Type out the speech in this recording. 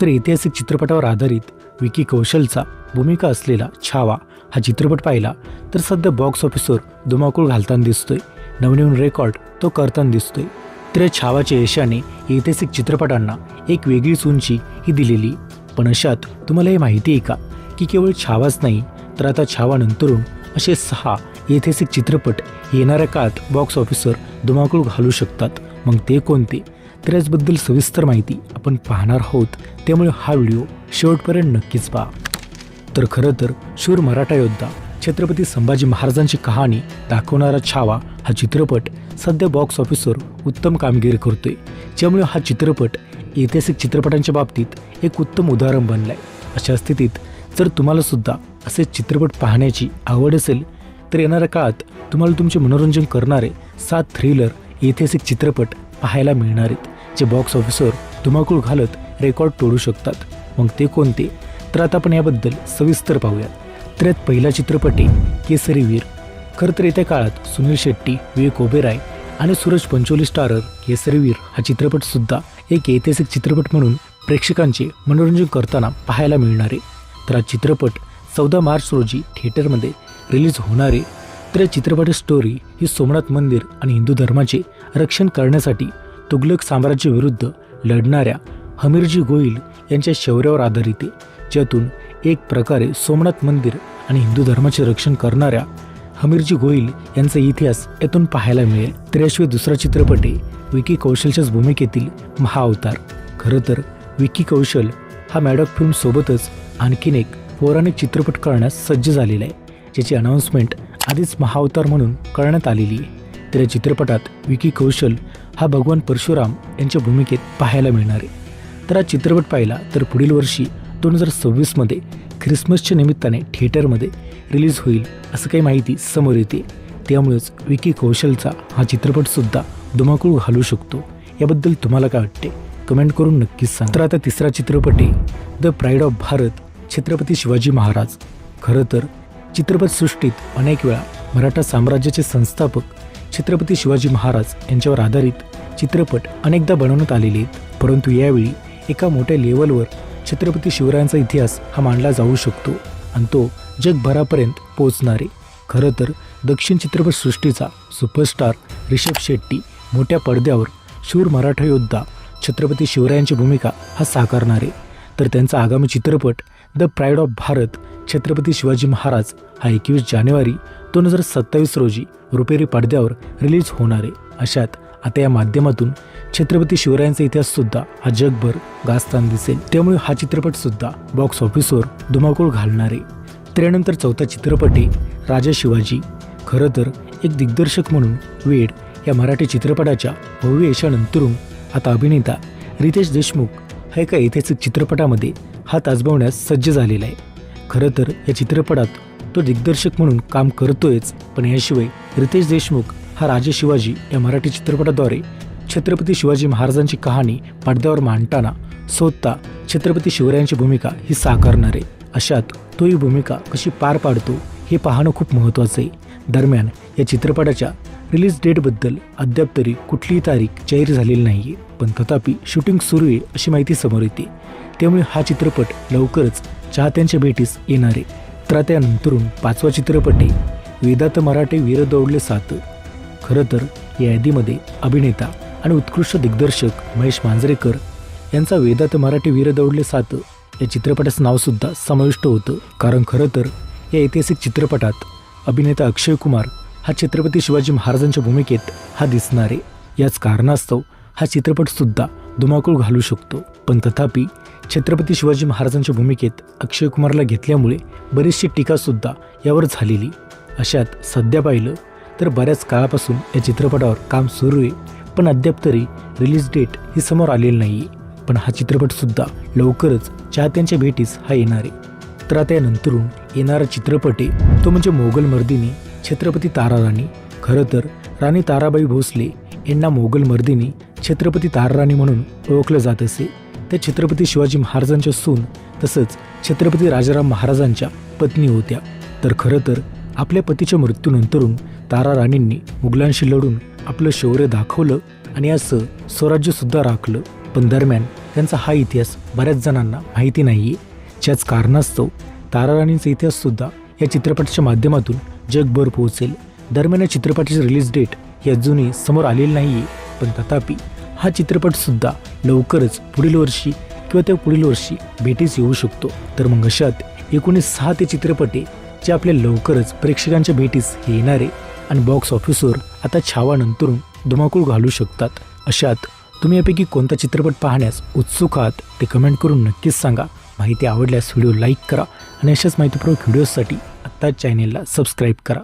तर ऐतिहासिक चित्रपटावर आधारित विकी कौशलचा भूमिका असलेला छावा हा चित्रपट पाहिला तर सध्या बॉक्स ऑफिसवर धुमाकूळ घालताना दिसतोय. नवनवीन रेकॉर्ड तो करताना दिसतोय. तर या छावाच्या यशाने ऐतिहासिक चित्रपटांना एक वेगळीच उंची ही दिलेली. पण अशात तुम्हाला हे माहिती आहे का? की केवळ छावाच नाही तर आता छावानंतरून असे सहा ऐतिहासिक चित्रपट येणाऱ्या काळात बॉक्स ऑफिसवर धुमाकूळ घालू शकतात. मग ते कोणते? तर याचबद्दल सविस्तर माहिती आपण पाहणार आहोत. त्यामुळे हा व्हिडिओ शेवटपर्यंत नक्कीच पहा. तर खरं तर शूर मराठा योद्धा छत्रपती संभाजी महाराजांची कहाणी दाखवणारा छावा हा चित्रपट सध्या बॉक्स ऑफिसवर उत्तम कामगिरी करतोय. ज्यामुळे हा चित्रपट ऐतिहासिक चित्रपटांच्या बाबतीत एक उत्तम उदाहरण बनलाय. अशा स्थितीत जर तुम्हाला सुद्धा असे चित्रपट पाहण्याची आवड असेल तर येणाऱ्या काळात तुम्हाला तुमचे मनोरंजन करणारे सात थ्रिलर ऐतिहासिक चित्रपट पाहायला मिळणार आहेत. जे बॉक्स ऑफिसवर धुमाकूळ घालत रेकॉर्ड तोडू शकतात. मग ते कोणते? तर आता आपण याबद्दल सविस्तर पाहूयात. तर यात पहिला चित्रपट आहे केसरी वीर. खरं तर येत्या काळात सुनील शेट्टी विवेक ओबेराय आणि सूरज पंचोली स्टारर केसरी वीर हा चित्रपटसुद्धा एक ऐतिहासिक चित्रपट म्हणून प्रेक्षकांचे मनोरंजन करताना पाहायला मिळणार आहे. तर हा चित्रपट चौदा मार्च रोजी थिएटरमध्ये रिलीज होणार आहे. तर या चित्रपटाची स्टोरी ही सोमनाथ मंदिर आणि हिंदू धर्माचे रक्षण करण्यासाठी तुगलक साम्राज्याविरुद्ध लढणाऱ्या हमीरजी गोईल यांच्या शौर्यावर आधारित आहे. ज्यातून एक प्रकारे सोमनाथ मंदिर आणि हिंदू धर्माचे रक्षण करणाऱ्या हमीरजी गोईल यांचा इतिहास यातून पाहायला मिळेल. त्र्याशिवाय दुसरा चित्रपट आहे. विकी कौशलच्याच भूमिकेतील महाअवतार. खरं तर विकी कौशल हा मॅडॉक फिल्मसोबतच आणखीन एक पौराणिक चित्रपट करण्यास सज्ज झालेला आहे. ज्याची अनाऊन्समेंट आधीच महाअवतार म्हणून करण्यात आलेली आहे. तर या चित्रपटात विकी कौशल हा भगवान परशुराम यांच्या भूमिकेत पाहायला मिळणार आहे. तर हा चित्रपट पाहिला तर पुढील वर्षी दोन हजार सव्वीसमध्ये ख्रिसमसच्या निमित्ताने थिएटरमध्ये रिलीज होईल असं काही माहिती समोर येते. त्यामुळेच विकी कौशलचा हा चित्रपटसुद्धा धुमाकूळ घालू शकतो. याबद्दल तुम्हाला काय वाटते? कमेंट करून नक्कीच सांग. तर आता तिसरा चित्रपट आहे the pride of Bharat Chhatrapati Shivaji Maharaj. खरं तर चित्रपटसृष्टीत अनेक वेळा मराठा साम्राज्याचे संस्थापक छत्रपती शिवाजी महाराज यांच्यावर आधारित चित्रपट अनेकदा बनवण्यात आलेले आहेत. परंतु यावेळी एका मोठ्या लेवलवर छत्रपती शिवरायांचा इतिहास हा मांडला जाऊ शकतो आणि तो जगभरापर्यंत पोचणारे खरं तर दक्षिण चित्रपटसृष्टीचा सुपरस्टार रिषभ शेट्टी मोठ्या पडद्यावर शूर मराठा योद्धा छत्रपती शिवरायांची भूमिका हा साकारणारे. तर त्यांचा आगामी चित्रपट the pride of Bharat Chhatrapati Shivaji Maharaj हा एकवीस जानेवारी दोन हजार सत्तावीस रोजी रुपेरी पडद्यावर रिलीज होणार आहे. अशात आता या माध्यमातून छत्रपती शिवरायांचा इतिहाससुद्धा हा जगभर गाजताना दिसेल. त्यामुळे हा चित्रपटसुद्धा बॉक्स ऑफिसवर धुमाकूळ घालणार आहे. त्यानंतर चौथा चित्रपट आहे राजा शिवाजी. खरं तर एक दिग्दर्शक म्हणून वेड या मराठी चित्रपटाच्या भव्य यशानंतरून आता अभिनेता रितेश देशमुख हा एका ऐतिहासिक चित्रपटामध्ये हात आजमावण्यास सज्ज झालेला आहे. खरं तर या चित्रपटात तो दिग्दर्शक म्हणून काम करतोयच पण याशिवाय रितेश देशमुख हा राजे शिवाजी या मराठी चित्रपटाद्वारे छत्रपती शिवाजी महाराजांची कहाणी पडद्यावर मांडताना स्वतः छत्रपती शिवरायांची भूमिका ही साकारणार. आहे अशात तो ही भूमिका कशी पार पाडतो हे पाहणं खूप महत्त्वाचं आहे. दरम्यान या चित्रपटाच्या रिलीज डेटबद्दल अद्याप तरी कुठलीही तारीख जाहीर झालेली नाही आहे पण तथापि शूटिंग सुरू आहे अशी माहिती समोर येते. त्यामुळे हा चित्रपट लवकरच चाहत्यांच्या भेटीस येणार आहे. चित्रा त्या अंतरून पाचवा चित्रपट आहे वेदात मराठे वीर दौडले सात. खरं तर या यादीमध्ये अभिनेता आणि उत्कृष्ट दिग्दर्शक महेश मांजरेकर यांचा वेदात मराठी वीर दौडले सात या चित्रपटाचं नावसुद्धा समाविष्ट होतं. कारण खरं तर या ऐतिहासिक चित्रपटात अभिनेता अक्षय कुमार हा छत्रपती शिवाजी महाराजांच्या भूमिकेत हा दिसणारे. याच कारणास्तव हा चित्रपटसुद्धा धुमाकूळ घालू शकतो. पण तथापि छत्रपती शिवाजी महाराजांच्या भूमिकेत अक्षय कुमारला घेतल्यामुळे बरीचशी टीकासुद्धा यावर झालेली. अशात सध्या पाहिलं तर बऱ्याच काळापासून या चित्रपटावर काम सुरू आहे पण अद्याप तरी रिलीज डेट ही समोर आलेली नाही आहे पण हा चित्रपटसुद्धा लवकरच चाहत्यांच्या भेटीस हा येणार आहे. तर आता यानंतरून येणारा चित्रपट आहे तो म्हणजे मोगल मर्दिनी छत्रपती तारा राणी खरं तर राणी ताराबाई भोसले यांना मोगल मर्दिनी छत्रपती ताराराणी म्हणून ओळखलं जात असे. त्या छत्रपती शिवाजी महाराजांच्या सून तसंच छत्रपती राजाराम महाराजांच्या पत्नी होत्या. तर खरं तर आपल्या पतीच्या मृत्यूनंतरून तारा राणींनी मुघलांशी लढून आपलं शौर्य दाखवलं आणि असं स्वराज्यसुद्धा राखलं. पण दरम्यान त्यांचा हा इतिहास बऱ्याच जणांना माहिती नाही आहे ज्याच कारणास्तव ताराराणींचा इतिहाससुद्धा या चित्रपटाच्या माध्यमातून जगभर पोहोचेल. दरम्यान या चित्रपटाची रिलीज डेट ही अजूनही समोर आलेली नाही आहे पण तथापि हा चित्रपटसुद्धा लवकरच पुढील वर्षी किंवा त्या पुढील वर्षी भेटीस येऊ शकतो. तर मग अशात एकोणीस सहा ते चित्रपट आहे जे आपल्या लवकरच प्रेक्षकांच्या भेटीस येणारे आणि बॉक्स ऑफिसवर आता छावानंतरून धुमाकूळ घालू शकतात. अशात तुम्ही यापैकी कोणता चित्रपट पाहण्यास उत्सुक आहात ते कमेंट करून नक्कीच सांगा. माहिती आवडल्यास व्हिडिओ लाईक करा आणि अशाच माहितीपूर्वक व्हिडिओसाठी आत्ताच चॅनेलला सबस्क्राईब करा.